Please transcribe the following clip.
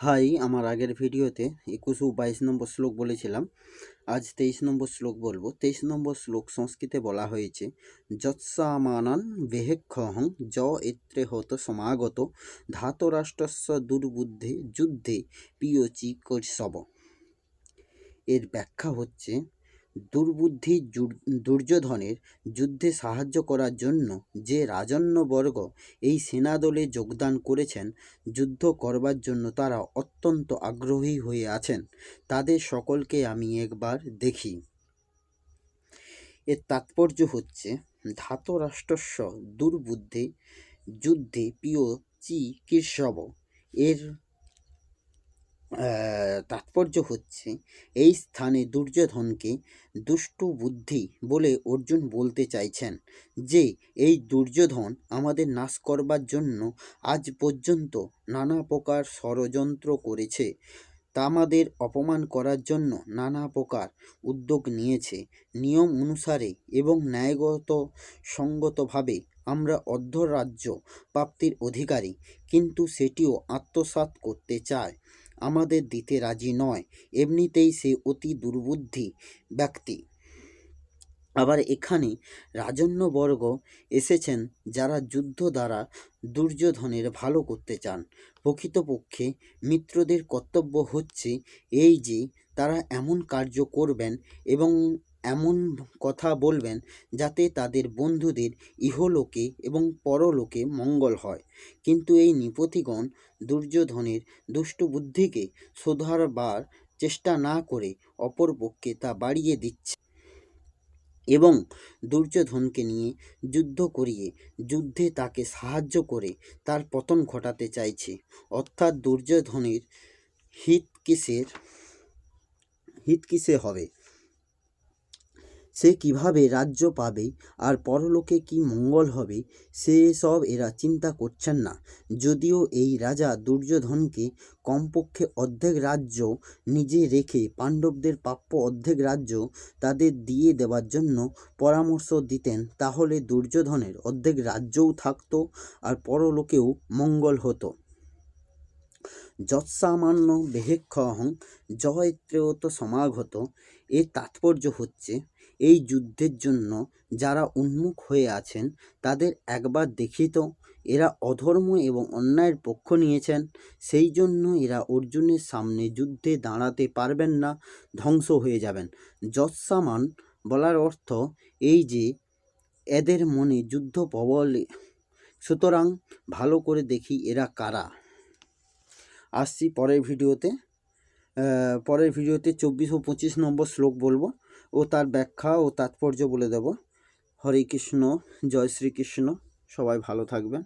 High, আমার আগের ভিডিওতে একুশ ও বাইশ নম্বর শ্লোক বলেছিলাম। আজ তেইশ নম্বর শ্লোক বলব। তেইশ নম্বর শ্লোক সংস্কৃতে বলা হয়েছে যৎসামানান বেহেক্ষহং য এত্রে হত সমাগত, ধাতরাষ্ট্রস্য দুর্বুদ্ধে যুদ্ধে পিয়চি করসব এর ব্যাখ্যা হচ্ছে দুর্বুদ্ধি দুর্যোধনের যুদ্ধে সাহায্য করার জন্য যে রাজন্যবর্গ এই সেনাদলে যোগদান করেছেন, যুদ্ধ করবার জন্য তারা অত্যন্ত আগ্রহী হয়ে আছেন। তাদের সকলকে আমি একবার দেখি। এর তাৎপর্য হচ্ছে ধাতরাষ্ট্রস্য দুর্বুদ্ধে যুদ্ধে প্রিয় চি কীর্ষব এর তাৎপর্য হচ্ছে, এই স্থানে দুর্যোধনকে দুষ্টু বুদ্ধি বলে অর্জুন বলতে চাইছেন যে, এই দুর্যোধন আমাদের নাশ করবার জন্য আজ পর্যন্ত নানা প্রকার ষড়যন্ত্র করেছে। তা আমাদের অপমান করার জন্য নানা প্রকার উদ্যোগ নিয়েছে। নিয়ম অনুসারে এবং ন্যায়গত সঙ্গতভাবে আমরা অর্ধরাজ্য প্রাপ্তির অধিকারী, কিন্তু সেটিও আত্মসাৎ করতে চায়। আমাদের দিতে রাজি নয়। এমনিতেই সে অতি দুর্বুদ্ধি ব্যক্তি। আবার এখানে রাজন্যবর্গ এসেছেন যারা যুদ্ধ দ্বারা দুর্যোধনের ভালো করতে চান। প্রকৃতপক্ষে মিত্রদের কর্তব্য হচ্ছে এই যে, তারা এমন কার্য করবেন এবং এমন কথা বলবেন যাতে তাদের বন্ধুদের ইহলোকে এবং পরলোকে মঙ্গল হয়। কিন্তু এই নিপতিগণ দুর্যোধনের দুষ্টু বুদ্ধিকে শোধারবার চেষ্টা না করে অপরপক্ষে তা বাড়িয়ে দিচ্ছে এবং দুর্যোধনকে নিয়ে যুদ্ধ করিয়ে যুদ্ধে তাকে সাহায্য করে তার পতন ঘটাতে চাইছে। অর্থাৎ দুর্যোধনের হিত কিসের হিত কিসে হবে। সে কীভাবে রাজ্য পাবে আর পরলোকে কি মঙ্গল হবে, সে সব এরা চিন্তা করছেন না। যদিও এই রাজা দুর্যোধনকে কমপক্ষে অর্ধেক রাজ্য নিজে রেখে পাণ্ডবদের প্রাপ্য অর্ধেক রাজ্য তাদের দিয়ে দেওয়ার জন্য পরামর্শ দিতেন, তাহলে দুর্যোধনের অর্ধেক রাজ্যও থাকতো আর পরলোকেও মঙ্গল হতো। যৎসামান্য বেহেক্ষহং জয়ত্রেয়ত সমাগত এর তাৎপর্য হচ্ছে এই যুদ্ধের জন্য যারা উন্মুখ হয়ে আছেন, তাদের একবার দেখি তো, এরা অধর্ম এবং অন্যায়ের পক্ষ নিয়েছেন। সেই জন্য এরা অর্জুনের সামনে যুদ্ধে দাঁড়াতে পারবেন না, ধ্বংস হয়ে যাবেন। যৎসামান বলার অর্থ এই যে, এদের মনে যুদ্ধ প্রবল, সুতরাং ভালো করে দেখি এরা কারা। আসছি পরের ভিডিওতে। পরের ভিডিওতে চব্বিশ ও পঁচিশ নম্বর শ্লোক বলব। ও তার ব্যাখ্যা ও তাৎপর্য বলে দেব। হরে কৃষ্ণ জয় শ্রীকৃষ্ণ। সবাই ভালো থাকবেন।